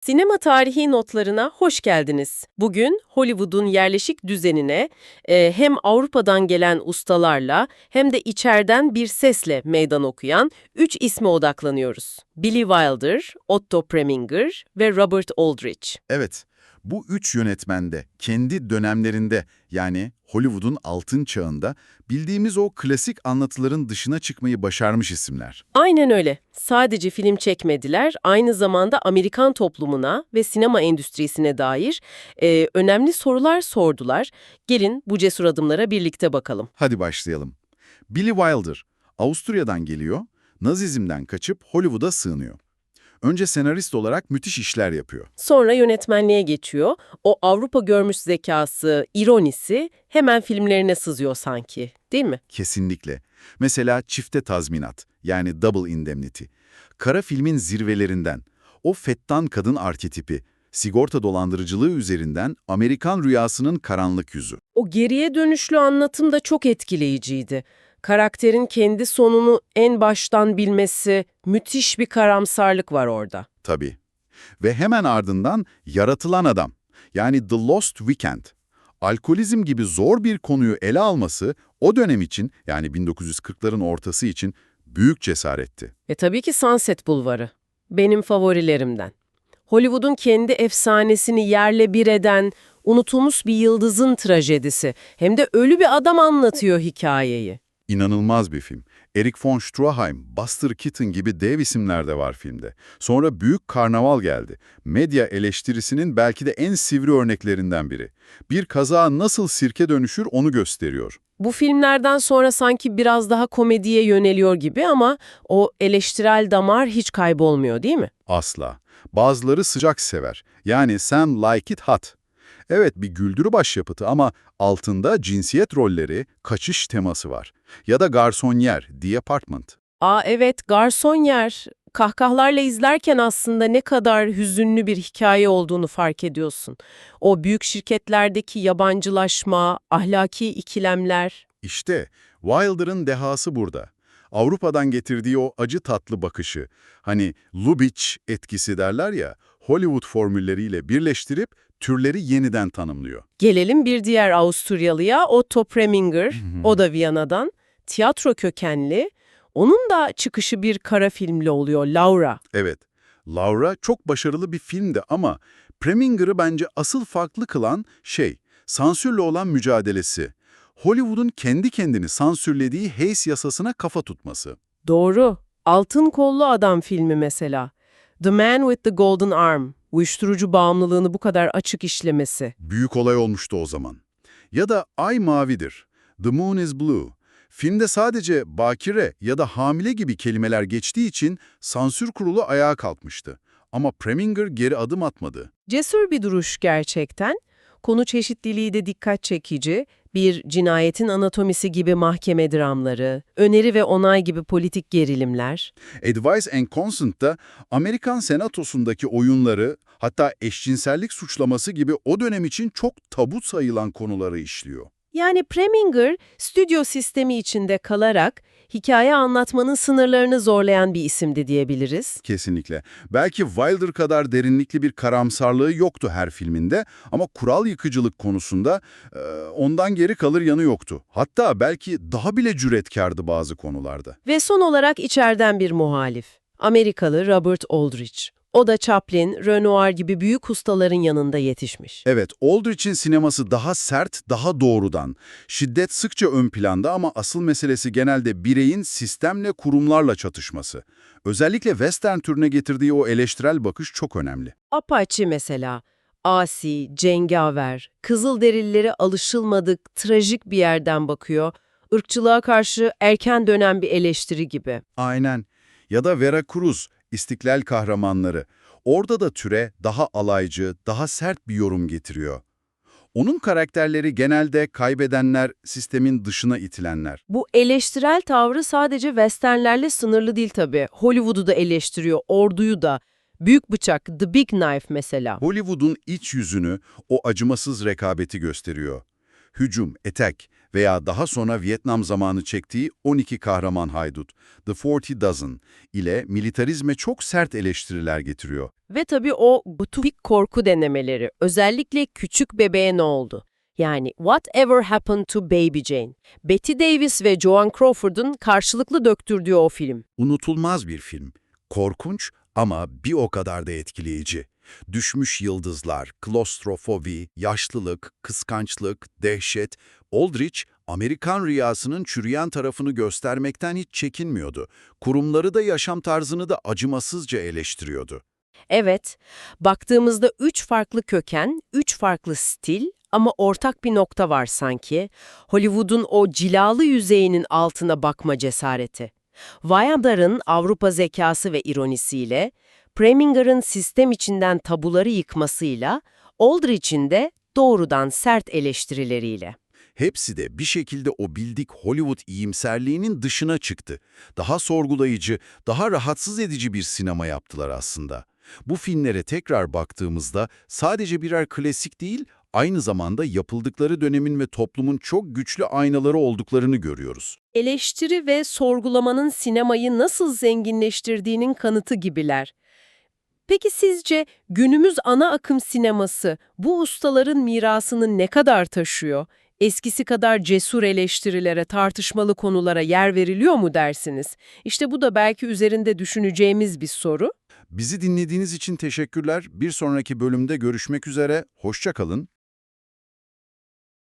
Sinema tarihi notlarına hoş geldiniz. Bugün Hollywood'un yerleşik düzenine e, hem Avrupa'dan gelen ustalarla hem de içeriden bir sesle meydan okuyan üç isme odaklanıyoruz. Billy Wilder, Otto Preminger ve Robert Aldrich. Evet, bu üç yönetmen de kendi dönemlerinde yani Hollywood'un altın çağında bildiğimiz o klasik anlatıların dışına çıkmayı başarmış isimler. Aynen öyle. Sadece film çekmediler, aynı zamanda Amerikan toplumuna ve sinema endüstrisine dair e, önemli sorular sordular. Gelin bu cesur adımlara birlikte bakalım. Hadi başlayalım. Billy Wilder, Avusturya'dan geliyor, Nazizmden kaçıp Hollywood'a sığınıyor. Önce senarist olarak müthiş işler yapıyor. Sonra yönetmenliğe geçiyor. O Avrupa görmüş zekası, ironisi hemen filmlerine sızıyor sanki, değil mi? Kesinlikle. Mesela çifte tazminat, yani double indemnity. Kara filmin zirvelerinden, o fettan kadın arketipi, sigorta dolandırıcılığı üzerinden Amerikan rüyasının karanlık yüzü. O geriye dönüşlü anlatım da çok etkileyiciydi. Karakterin kendi sonunu en baştan bilmesi, müthiş bir karamsarlık var orada. Tabii. Ve hemen ardından Yaratılan Adam, yani The Lost Weekend. Alkolizm gibi zor bir konuyu ele alması o dönem için, yani 1940'ların ortası için büyük cesaretti. Ve tabii ki Sunset Bulvarı. Benim favorilerimden. Hollywood'un kendi efsanesini yerle bir eden, unutulmuş bir yıldızın trajedisi. Hem de ölü bir adam anlatıyor hikayeyi. İnanılmaz bir film. Eric von Stroheim, Buster Keaton gibi dev isimler de var filmde. Sonra Büyük Karnaval geldi. Medya eleştirisinin belki de en sivri örneklerinden biri. Bir kaza nasıl sirke dönüşür onu gösteriyor. Bu filmlerden sonra sanki biraz daha komediye yöneliyor gibi ama o eleştirel damar hiç kaybolmuyor değil mi? Asla. Bazıları sıcak sever. Yani Sam Like It Hot. Evet bir güldürü başyapıtı ama altında cinsiyet rolleri, kaçış teması var. Ya da garsonyer, The Apartment. Aa evet, garson yer. Kahkahalarla izlerken aslında ne kadar hüzünlü bir hikaye olduğunu fark ediyorsun. O büyük şirketlerdeki yabancılaşma, ahlaki ikilemler. İşte Wilder'ın dehası burada. Avrupa'dan getirdiği o acı tatlı bakışı, hani Lubitsch etkisi derler ya, Hollywood formülleriyle birleştirip türleri yeniden tanımlıyor. Gelelim bir diğer Avusturyalıya, Otto Preminger, o da Viyana'dan. Tiyatro kökenli. Onun da çıkışı bir kara filmle oluyor, Laura. Evet, Laura çok başarılı bir filmdi ama Preminger'ı bence asıl farklı kılan şey, sansürle olan mücadelesi. Hollywood'un kendi kendini sansürlediği Hays yasasına kafa tutması. Doğru. Altın Kollu Adam filmi mesela. The Man with the Golden Arm. Uyuşturucu bağımlılığını bu kadar açık işlemesi. Büyük olay olmuştu o zaman. Ya da Ay Mavidir, The Moon is Blue. Filmde sadece bakire ya da hamile gibi kelimeler geçtiği için sansür kurulu ayağa kalkmıştı. Ama Preminger geri adım atmadı. Cesur bir duruş gerçekten. Konu çeşitliliği de dikkat çekici. Bir cinayetin anatomisi gibi mahkeme dramları, öneri ve onay gibi politik gerilimler. Advice and Consent da Amerikan senatosundaki oyunları hatta eşcinsellik suçlaması gibi o dönem için çok tabu sayılan konuları işliyor. Yani Preminger, stüdyo sistemi içinde kalarak hikaye anlatmanın sınırlarını zorlayan bir isimdi diyebiliriz. Kesinlikle. Belki Wilder kadar derinlikli bir karamsarlığı yoktu her filminde ama kural yıkıcılık konusunda e, ondan geri kalır yanı yoktu. Hatta belki daha bile cüretkardı bazı konularda. Ve son olarak içeriden bir muhalif. Amerikalı Robert Aldrich. O da Chaplin, Renoir gibi büyük ustaların yanında yetişmiş. Evet, Aldrich'in sineması daha sert, daha doğrudan. Şiddet sıkça ön planda ama asıl meselesi genelde bireyin sistemle, kurumlarla çatışması. Özellikle western türüne getirdiği o eleştirel bakış çok önemli. Apache mesela. Asi, cengaver, Kızılderililere alışılmadık, trajik bir yerden bakıyor. Irkçılığa karşı erken dönem bir eleştiri gibi. Aynen. Ya da Vera Cruz, İstiklal Kahramanları. Orada da türe daha alaycı, daha sert bir yorum getiriyor. Onun karakterleri genelde kaybedenler, sistemin dışına itilenler. Bu eleştirel tavrı sadece westernlerle sınırlı değil tabii. Hollywood'u da eleştiriyor, orduyu da. Büyük Bıçak, The Big Knife mesela. Hollywood'un iç yüzünü, o acımasız rekabeti gösteriyor. Hücum, Attack veya daha sonra Vietnam zamanı çektiği 12 Kahraman Haydut, The Forty Dozen ile militarizme çok sert eleştiriler getiriyor. Ve tabii o butik korku denemeleri, özellikle küçük bebeğe ne oldu? Yani Whatever Happened to Baby Jane. Betty Davis ve Joan Crawford'un karşılıklı döktürdüğü o film. Unutulmaz bir film. Korkunç ama bir o kadar da etkileyici. Düşmüş yıldızlar, klostrofobi, yaşlılık, kıskançlık, dehşet, Aldrich, Amerikan rüyasının çürüyen tarafını göstermekten hiç çekinmiyordu. Kurumları da yaşam tarzını da acımasızca eleştiriyordu. Evet, baktığımızda üç farklı köken, üç farklı stil ama ortak bir nokta var sanki. Hollywood'un o cilalı yüzeyinin altına bakma cesareti. Wyandar'ın Avrupa zekası ve ironisiyle, Preminger'ın sistem içinden tabuları yıkmasıyla, Aldrich'in de doğrudan sert eleştirileriyle. Hepsi de bir şekilde o bildik Hollywood iyimserliğinin dışına çıktı. Daha sorgulayıcı, daha rahatsız edici bir sinema yaptılar aslında. Bu filmlere tekrar baktığımızda sadece birer klasik değil, aynı zamanda yapıldıkları dönemin ve toplumun çok güçlü aynaları olduklarını görüyoruz. Eleştiri ve sorgulamanın sinemayı nasıl zenginleştirdiğinin kanıtı gibiler. Peki sizce günümüz ana akım sineması bu ustaların mirasını ne kadar taşıyor? Eskisi kadar cesur eleştirilere, tartışmalı konulara yer veriliyor mu dersiniz? İşte bu da belki üzerinde düşüneceğimiz bir soru. Bizi dinlediğiniz için teşekkürler. Bir sonraki bölümde görüşmek üzere. Hoşça kalın.